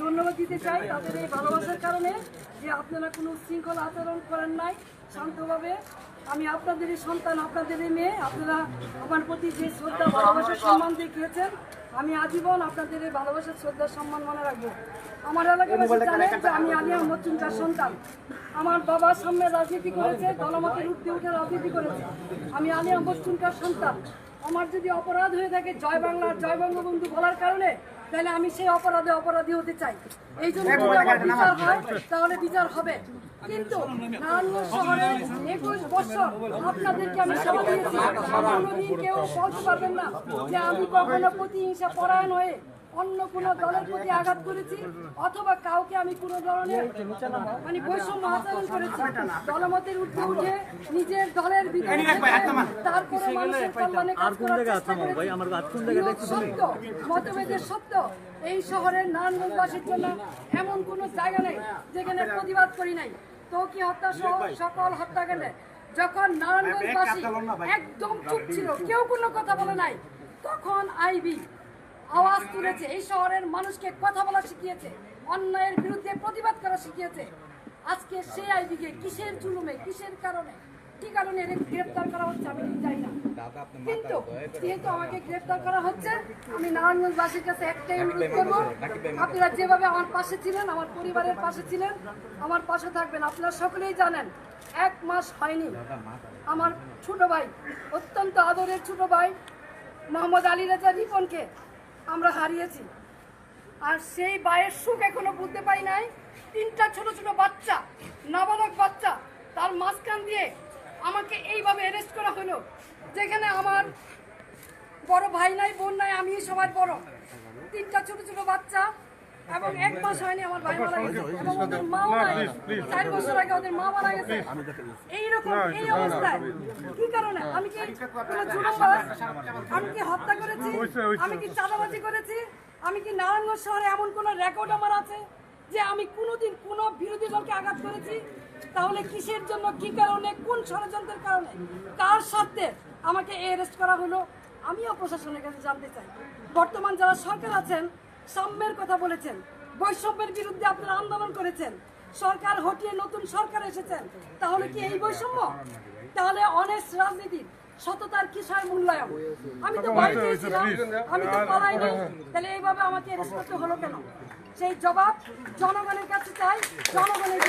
ধন্যবাদ দিতে চাই তাদের এই ভালোবাসার কারণে যে আপনারা কোনো শৃঙ্খলা আচরণ করেন নাই শান্তভাবে। আমি আপনাদেরই সন্তান আপনাদেরই মেয়ে আপনারা আমার প্রতি যে শ্রদ্ধা ভালোবাসা সম্মান দেখিয়েছেন আমি আজীবন আপনাদের এই ভালোবাসার শ্রদ্ধা সম্মান মনে রাখব। আমার এলাকাবাসী জানেন যে আমি আলিয়া মজুমদার সন্তান। আমার বাবা সামনে রাজনীতি করেছে দলমতের উঠতে উঠে রাজনীতি করেছে। আমি আলিয়া মজুমদার সন্তান। আমার যদি অপরাধ হয়ে থাকে জয় বাংলা জয় বঙ্গবন্ধু বলার কারণে তাহলে আমি সেই অপরাধে অপরাধী হতে চাই। এই জন্য যদি আমার বিচার হয় তাহলে বিচার হবে। কিন্তু নারায়ণগঞ্জ শহরে একুশ বছর আপনাদেরকে আমি সেবা দিয়েছি। কোনোদিন কেউ বলতে পারবেন না যে আমি কখনো প্রতিহিংসা পরায়ণ হয়ে অন্য কোনো দলের প্রতি আঘাত করেছি অথবা কাউকে আমি কোনো ধরনের মানে বৈষম্য আচরণ করেছি। দলমতের উঠে উঠে নিজের দলের বিরুদ্ধে তারপরে মানুষের কল্যাণে কাজ করার চেষ্টা করেছি। সত্য মতভেদের সত্য। এই শহরের নারায়ণগঞ্জবাসীর জন্য এমন কোনো জায়গা নেই যেখানে প্রতিবাদ করি নাই। তো কি হত্যা সহ সকল হত্যাকাণ্ডে যখন নারায়ণগঞ্জবাসী একদম চুপ ছিল কেউ কোনো কথা বলে নাই তখন আইবি আওয়াজ তুলেছে। এই শহরের মানুষকে কথা বলা শিখিয়েছে অন্যায়ের বিরুদ্ধে প্রতিবাদ করা শিখিয়েছে। আজকে সেই আইবিকে কিসের জুলুমে কিসের কারণে কি কারণে এদের গ্রেপ্তার করা হচ্ছে আমি জানি না। কিন্তু যেহেতু আমাকে গ্রেপ্তার করা হচ্ছে আমি নারায়ণগঞ্জবাসীর কাছে একটাই অনুরোধ করব আপনারা যেভাবে আমার পাশে ছিলেন আমার পরিবারের পাশে ছিলেন আমার পাশে থাকবেন। আপনারা সকলেই জানেন এক মাস হয়নি। আমার ছোট ভাই অত্যন্ত আদরের ছোট ভাই মোহাম্মদ আলী রাজা রিপনকে আমরা হারিয়েছি। আর সেই বায়ের সুখ এখনও বুঝতে পারি নাই। তিনটা ছোট ছোট বাচ্চা, নাবালক বাচ্চা, তার মাঝখান দিয়ে আমাকে এইভাবে অ্যারেস্ট করা হলো, যেখানে আমার বড় ভাই নাই, বোন নাই আমি সবার বড়। তিনটা ছোট ছোট বাচ্চা এবং এক মাস হয়নি আমার ভাই মারা গেছে। এবং ওদের মাও নাই চার বছর আগে ওদের মা মারা গেছে। এইরকম এই অবস্থায় কি কারণে? আমি কি কোনো জুলুমবাজ আমি কি হত্যা করেছি? আমি কি চাঁদাবাজি করেছি? আমি কি নারায়ণগঞ্জ শহরে এমন কোনো রেকর্ড আমার আছে যে আমি কোনোদিন কোনো বিরোধী দলকে আঘাত করেছি? তাহলে কিসের জন্য কি কারণে কোন ষড়যন্ত্রের কারণে? কার স্বার্থে আমাকে অ্যারেস্ট করা হলো? আমিও প্রশাসনের কাছে জানতে চাই। বর্তমান যারা সরকার আছেন সাম্যের কথা বলেছেন। বৈষম্যের বিরুদ্ধে আপনারা আন্দোলন করেছেন। সরকার হটিয়ে নতুন সরকার এসেছেন। তাহলে কি এই বৈষম্য? তাহলে অনেস্ট রাজনীতির সততার কিসের মূল্যায়ন? আমি তো বাড়িতে ছিলাম আমি তো পালাই নাই। তাহলে এইভাবে আমাকে অ্যারেস্ট করতে হলো কেন? সেই জবাব জনগণের কাছে চাই। জনগণের